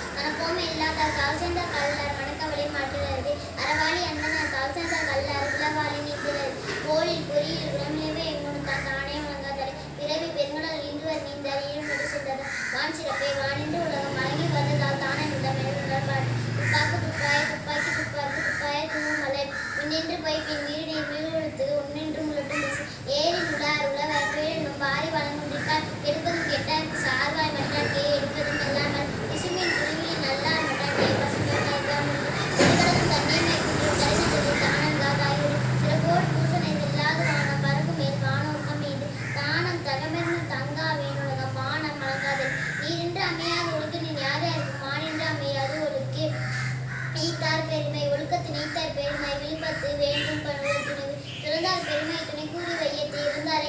வந்தால் கால் சேர்ந்த கல்லார் மணக்கவலை மாற்றுகிறது அறவாளி அந்தனர் கால் சேர்ந்த உளவாளி நீந்துகிறது பொறியில் உடம்பிலவே தானே வழங்காதலை பிறவி பெருங்கடல் இன்றுவர் நீந்தார் ஈடுபட்டு சென்றது வான் சிறப்பை வானின்று உலகம் வழங்கி வந்ததால் தானே நிலம் எழுந்தார் துப்பாக்கு துப்பாய பெருமை வேண்டும் வேண்டும் துணிவு பிறந்தார் பெருமை துணை கூறு வையத்து இருந்தாரே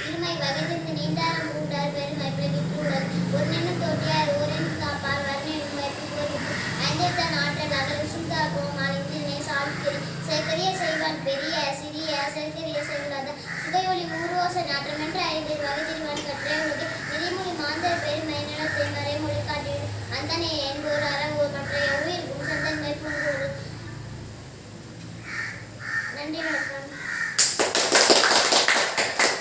இருமை வகைதிருந்து நீண்டாரம் கூண்டார் பெருமை பிறகிட்டுள்ளது ஒரு நின்று தோட்டியார் ஓரென்று காப்பார் வர்ணன் வைப்பு போர்விட்டு ஐந்தெத்தான் ஆற்றல் அகல் சுந்தா கோமால் நே சாவித்திரி சேகரிய செய்வான் பெரிய சிறிய சேகரிய செய்வாத சுகையொளி ஊர்வோச நாற்றமென்று ஐந்து வகைதிருவான் கற்றே உலகு மற்றைய உயிர்க்கும்